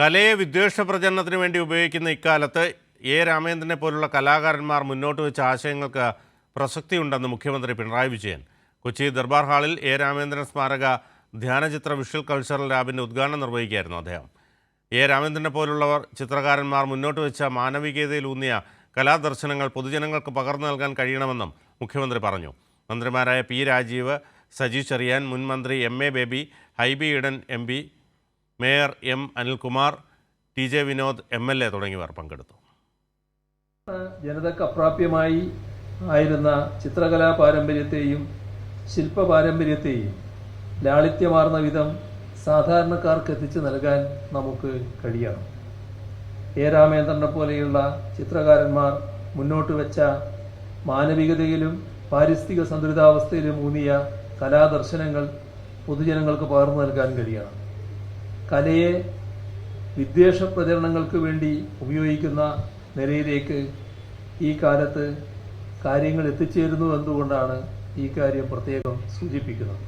കലയെ വിദ്വേഷ പ്രചരണത്തിന് വേണ്ടി ഉപയോഗിക്കുന്ന ഇക്കാലത്ത് എ രാമേന്ദ്രനെ പോലുള്ള കലാകാരന്മാർ മുന്നോട്ട് വെച്ച ആശയങ്ങൾക്ക് പ്രസക്തിയുണ്ടെന്ന് മുഖ്യമന്ത്രി പിണറായി വിജയൻ. കൊച്ചി ദർബാർ ഹാളിൽ എ രാമേന്ദ്രൻ സ്മാരക ധ്യാനചിത്ര വിഷ്വൽ കൾച്ചറൽ ലാബിന്റെ ഉദ്ഘാടനം നിർവഹിക്കുകയായിരുന്നു അദ്ദേഹം. എ രാമേന്ദ്രനെ പോലുള്ളവർ ചിത്രകാരന്മാർ മുന്നോട്ട് വെച്ച മാനവികതയിൽ മാനവികതയിലൂന്നിയ കലാദർശനങ്ങൾ പൊതുജനങ്ങൾക്ക് പകർന്നു നൽകാൻ കഴിയണമെന്നും മുഖ്യമന്ത്രി പറഞ്ഞു. മന്ത്രിമാരായ പി രാജീവ് സജി ചെറിയാൻ മുൻ മന്ത്രി M A Baby Hibi Eden M mayor M Anilkumar T J Vinod M L A തുടങ്ങിയവർ പങ്കെടുത്തു. ജനതക്ക് അപ്രാപ്യമായി ആയിരുന്ന ചിത്രകലാ പാരമ്പര്യത്തെയും ശില്പ പാരമ്പര്യത്തെയും ലാളിത്യമാർന്ന വിധം സാധാരണക്കാർക്ക് എത്തിച്ചു നൽകാൻ നമുക്ക് കഴിയണം. എ രാമേന്ദ്രനെ പോലെയുള്ള ചിത്രകാരന്മാർ മുന്നോട്ട് വെച്ച മാനവികതയിലും പാരിസ്ഥിതിക സന്തുലിതാവസ്ഥയിലും ഊന്നിയ കലാദർശനങ്ങൾ പൊതുജനങ്ങൾക്ക് പകർന്നു നൽകാൻ കഴിയണം. കലയെ വിദ്വേഷ പ്രചരണങ്ങൾക്ക് വേണ്ടി ഉപയോഗിക്കുന്ന നിലയിലേക്ക് ഈ കാലത്ത് കാര്യങ്ങൾ എത്തിച്ചേരുന്നു എന്തുകൊണ്ടാണ് ഈ കാര്യം പ്രത്യേകം സൂചിപ്പിക്കുന്നത്?